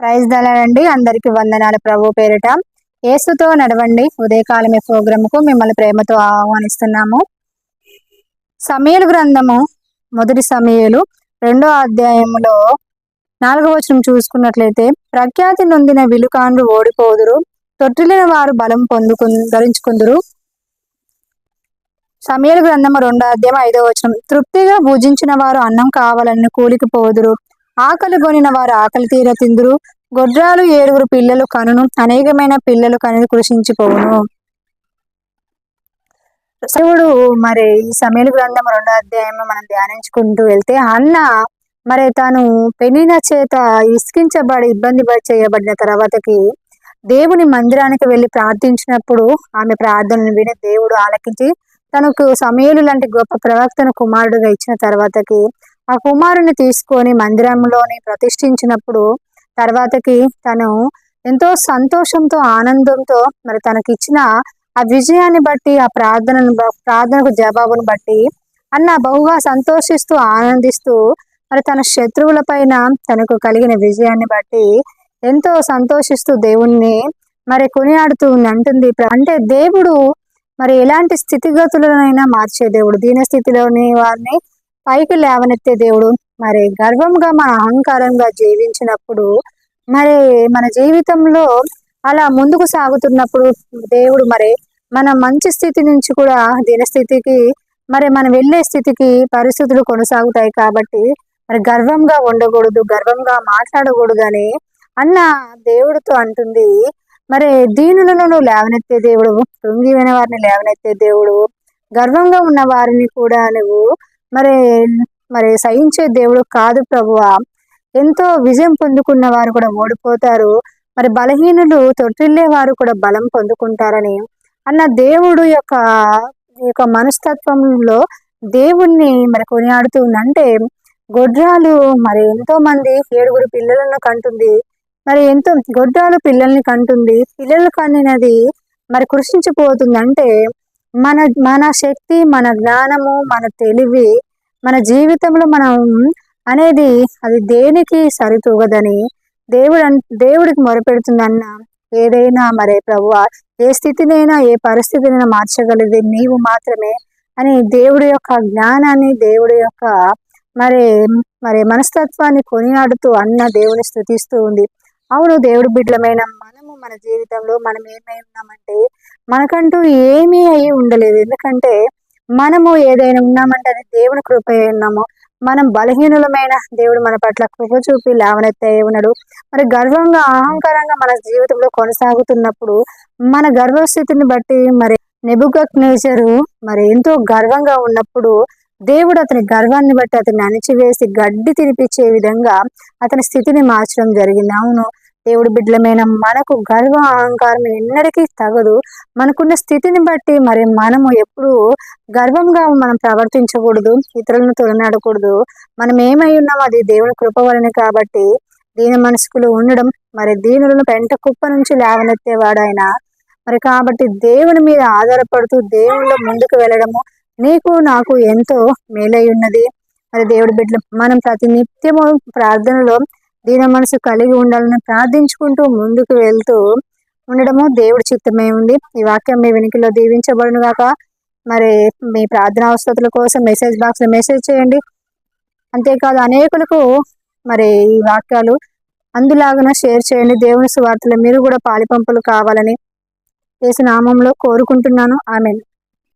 Praise దళండి అందరికి వందనాల ప్రభు పేరిట. ఏసుతో నడవండి. ఉదయకాలం ఈ కు మిమ్మల్ని ప్రేమతో ఆహ్వానిస్తున్నాము. సమయలు గ్రంథము మొదటి సమయలు రెండో అధ్యాయములో నాలుగో వచనం చూసుకున్నట్లయితే ప్రఖ్యాతి నొందిన విలుకాండ్రు ఓడిపోదురు. తొట్టిలిన వారు బలం పొందుకు ధరించుకుందరు. సమయలు గ్రంథము రెండో అధ్యాయం ఐదో వచనం. తృప్తిగా భుజించిన వారు అన్నం కావాలని కూలికి పోదురు. ఆకలి కొనిన వారు ఆకలి తీర తిందురు. గొడ్రాలు ఏడుగురు పిల్లలు కనును. అనేకమైన పిల్లలు కను కృషించిపోవును. శివుడు మరి ఈ సమయలు గ్రంథం రెండో అధ్యాయము మనం ధ్యానించుకుంటూ వెళ్తే అన్న మరి తాను పెనిన చేత ఇసుకించబడి ఇబ్బంది చేయబడిన తర్వాతకి దేవుని మందిరానికి వెళ్ళి ప్రార్థించినప్పుడు ఆమె ప్రార్థనను విని దేవుడు ఆలకించి తనకు సమయలు లాంటి గొప్ప ప్రవక్తను కుమారుడుగా ఇచ్చిన తర్వాతకి ఆ కుమారుని తీసుకొని మందిరంలోని ప్రతిష్ఠించినప్పుడు తర్వాతకి తను ఎంతో సంతోషంతో ఆనందంతో మరి తనకి ఇచ్చిన ఆ విజయాన్ని బట్టి ఆ ప్రార్థనను ప్రార్థనకు జవాబును బట్టి అన్న బహుగా సంతోషిస్తూ ఆనందిస్తూ మరి తన శత్రువుల పైన తనకు కలిగిన విజయాన్ని బట్టి ఎంతో సంతోషిస్తూ దేవుణ్ణి మరి కొనియాడుతూ అంటుంది అంటే దేవుడు మరి ఎలాంటి స్థితిగతులనైనా మార్చే దేవుడు. దీన స్థితిలోని వారిని పైకి లేవనెత్తే దేవుడు మరి గర్వంగా మన అహంకారంగా జీవించినప్పుడు మరి మన జీవితంలో అలా ముందుకు సాగుతున్నప్పుడు దేవుడు మరి మన మంచి స్థితి నుంచి కూడా దినస్థితికి మరి మనం వెళ్ళే స్థితికి పరిస్థితులు కొనసాగుతాయి కాబట్టి మరి గర్వంగా ఉండకూడదు గర్వంగా మాట్లాడకూడదు అని అన్న దేవుడితో అంటుంది. మరి దీనులను లేవనెత్తే దేవుడు కృంగిపోయిన వారిని లేవనెత్తే దేవుడు గర్వంగా ఉన్న వారిని కూడా నువ్వు మరి మరి సహించే దేవుడు కాదు ప్రభువ. ఎంతో విజయం పొందుకున్న వారు కూడా ఓడిపోతారు. మరి బలహీనులు తొట్టిల్లే వారు కూడా బలం పొందుకుంటారని. అన్న దేవుడు యొక్క యొక్క మనస్తత్వంలో దేవుణ్ణి మరి కొనియాడుతూ ఉందంటే గొడ్రాలు మరి ఎంతో మంది ఏడుగురు పిల్లలను కంటుంది. మరి ఎంతో గొడ్రాలు పిల్లల్ని కంటుంది. పిల్లలు కనినది మరి కృషించిపోతుంది అంటే మన మన శక్తి మన జ్ఞానము మన తెలివి మన జీవితంలో మనం అనేది అది దేనికి సరితూగదని దేవుడు దేవుడికి మొరపెడుతుందన్న ఏదైనా మరే ప్రభు ఏ స్థితినైనా ఏ పరిస్థితినైనా మార్చగలిది నీవు మాత్రమే అని దేవుడి యొక్క జ్ఞానాన్ని దేవుడి యొక్క మరి మరి మనస్తత్వాన్ని కొనియాడుతూ అన్న దేవుని స్థుతిస్తూ ఉంది. అవును దేవుడు బిడ్డలమైన మనము మన జీవితంలో మనం ఏమై ఉన్నామంటే మనకంటూ ఏమీ అయి ఉండలేదు. ఎందుకంటే మనము ఏదైనా ఉన్నామంటే అది దేవుని కృప ఉన్నాము మనం బలహీనులమైన దేవుడు మన పట్ల కృప చూపి లేవనెత్తే ఉన్నాడు. మరి గర్వంగా అహంకారంగా మన జీవితంలో కొనసాగుతున్నప్పుడు మన గర్వస్థితిని బట్టి మరి నెబుగక్ నేచరు మరి ఎంతో గర్వంగా ఉన్నప్పుడు దేవుడు అతని గర్వాన్ని బట్టి అతన్ని అణిచివేసి గడ్డి తినిపించే విధంగా అతని స్థితిని మార్చడం జరిగింది. అవును దేవుడి బిడ్డలమైన మనకు గర్వ అహంకారం ఎన్నటికీ తగదు. మనకున్న స్థితిని బట్టి మరి మనము ఎప్పుడు గర్వంగా మనం ప్రవర్తించకూడదు ఇతరులను తొలనాడకూడదు. మనం ఏమై ఉన్నాం అది దేవుని కృప వలన కాబట్టి దీని మనసుకులు ఉండడం మరి దీనులను పెంట కుప్ప నుంచి లేవనెత్తేవాడు ఆయన మరి కాబట్టి దేవుని మీద ఆధారపడుతూ దేవుళ్ళ ముందుకు వెళ్ళడము నీకు నాకు ఎంతో మేలై ఉన్నది. మరి దేవుడి బిడ్డలు మనం ప్రతి నిత్యము ప్రార్థనలో దీన మనసు కలిగి ఉండాలని ప్రార్థించుకుంటూ ముందుకు వెళ్తూ ఉండడము దేవుడి చిత్తమే ఉంది ఈ వాక్యం మీ వెనుకలో దీవించబడును గాక. మరి మీ ప్రార్థన అవసరతల కోసం మెసేజ్ బాక్స్ మెసేజ్ చేయండి. అంతేకాదు అనేకులకు మరి ఈ వాక్యాలు అందులాగా షేర్ చేయండి. దేవుని సువార్తలు మీరు కూడా పాలిపంపులు కావాలని చేసిన నామంలో కోరుకుంటున్నాను. ఆమె